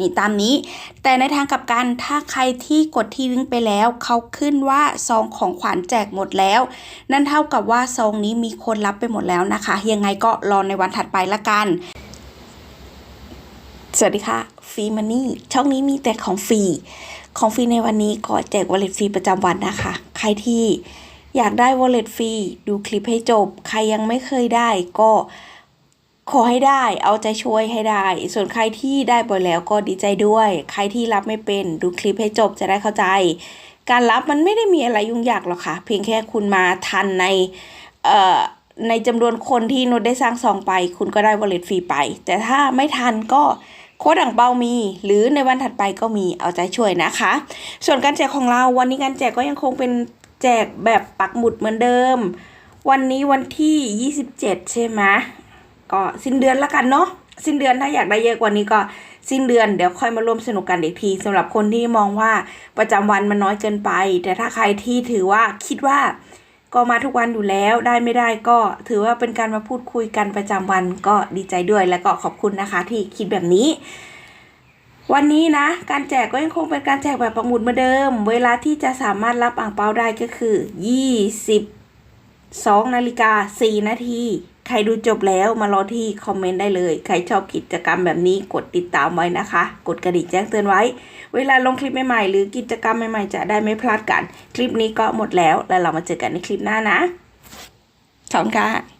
นี่ตามนี้ แต่ในทางกลับกันถ้าใครที่กดที่ลิงก์ไปแล้ว เขาขึ้นว่าซองของขวัญแจกหมดแล้ว นั่นเท่ากับว่าซองนี้มีคนรับไปหมดแล้วนะคะ ยังไงก็รอในวันถัดไปละกัน สวัสดีค่ะฟรีมันนี่ช่องนี้มีแต่ของฟรีของฟรีในวันนี้ก็แจกวอลเล็ตฟรีประจำวันนะคะ ใครที่อยากได้วอลเล็ตฟรีดูคลิปให้จบ ใครยังไม่เคยได้ก็ ขอให้ได้เอาใจช่วยให้ได้ ส่วนใครที่ได้บ่อยแล้วก็ดีใจด้วย ใครที่รับไม่เป็นดูคลิปให้จบจะได้เข้าใจ การรับมันไม่ได้มีอะไรยุ่งยากหรอกค่ะ เพียงแค่คุณมาทันในเอ่อในจำนวนคนที่นุชได้สร้างซองไป คุณก็ได้วอลเล็ตฟรีไป แต่ถ้าไม่ทันก็โค้ดอ่างเปามี หรือในวันถัดไปก็มีเอาใจช่วยนะคะ ส่วนการแจกของเราวันนี้การแจกก็ยังคงเป็นแจกแบบปักหมุดเหมือนเดิม วันนี้วันที่ 27 ใช่ไหม ก็สิ้นเดือนละกันเนาะสิ้นเดือนถ้าอยากได้เยอะกว่านี้ก็สิ้นเดือนเดี๋ยวค่อยมาร่วมสนุกกันอีกทีสำหรับคนที่มองว่าประจำวันมันน้อยเกินไป แต่ถ้าใครที่ถือว่าคิดว่าก็มาทุกวันอยู่แล้วได้ไม่ได้ก็ถือว่าเป็นการมาพูดคุยกันประจำวันก็ดีใจด้วยและก็ขอบคุณนะคะที่คิดแบบนี้ วันนี้นะ การแจกก็ยังคงเป็นการแจกแบบประมูลเหมือนเดิม เวลาที่จะสามารถรับอ่างเปาได้ก็คือ 22นาฬิกา4นาที ใครดูจบแล้วมารอที่คอมเมนต์ได้เลย ใครชอบกิจกรรมแบบนี้กดติดตามไว้นะคะ กดกระดิ่งแจ้งเตือนไว้ เวลาลงคลิปใหม่ๆ หรือกิจกรรมใหม่ๆ จะได้ไม่พลาดกัน คลิปนี้ก็หมดแล้ว แล้วเรามาเจอกันในคลิปหน้านะขอบคุณค่ะ